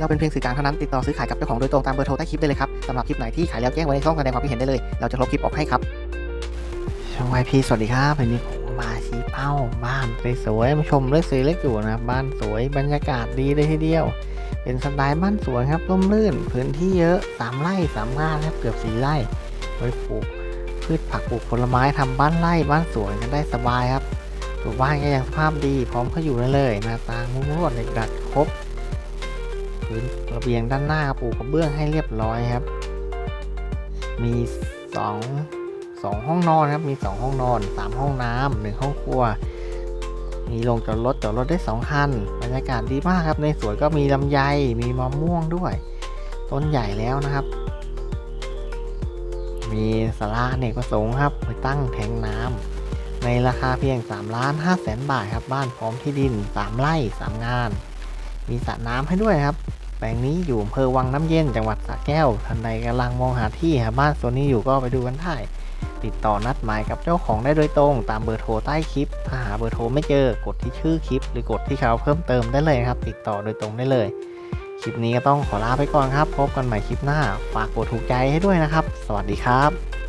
เราเป็นเพียงสื่อกลางเท่านั้นติดต่อซื้อขายกับเจ้าของโดยตรงตามเบอร์โทรใต้คลิปได้เลยครับสำหรับคลิปไหนที่ขายแล้วแจ้งไว้ในช่องแสดงความคิดเห็นได้เลยเราจะลบคลิปออกให้ครับช่องไอพีสวัสดีครับวันนี้ผมมาชี้เป้าบ้านสวยๆมาชมเลือกซื้อเล็กอยู่นะครับบ้านสวยบรรยากาศดีเลยทีเดียว เป็นสไตล์บ้านสวนครับร่มรื่น พื้นที่เยอะสามไร่สามงานครับเกือบสี่ไร่ไว้ปลูกพืชผักปลูกผลไม้ทำบ้านไร่บ้านสวนกันได้สบายครับตัวบ้านก็ยังสภาพดีพร้อมเข้าอยู่ได้เลยหน้าต่างมุ้งลวดเหล็กดัดครบ พื้นระเบียงด้านหน้าปูกระเบื้องให้เรียบร้อยครับ มีสองสองห้องนอนครับ มีสองห้องนอนสามห้องน้ำหนึ่งห้องครัว มีโรงจอดรถจอดรถได้สองคันบรรยากาศดีมากครับ ในสวนก็มีลำไย มีมะม่วงด้วย ต้นใหญ่แล้วนะครับ มีสาราเนกประสงค์ครับไปตั้งแทงน้ำในราคาเพียง3ล้าน5แสนบาทครับ บ้านพร้อมที่ดิน 3ไร่ 3 งาน มีสระน้ำให้ด้วยครับ แปลงนี้อยู่อำเภอวังน้ำเย็นจังหวัดสระแก้วท่านใดกำลังมองหาที่หาบ้านโซนนี้อยู่ก็ไปดูกันได้ติดต่อนัดหมายกับเจ้าของได้โดยตรง ตามเบอร์โทรใต้คลิป ถ้าหาเบอร์โทรไม่เจอกดที่ชื่อคลิป หรือกดที่เขาเพิ่มเติมได้เลยครับ ติดต่อโดยตรงได้เลย คลิปนี้ก็ต้องขอลาไปก่อนครับ พบกันใหม่คลิปหน้า ฝากกดถูกใจให้ด้วยนะครับ สวัสดีครับ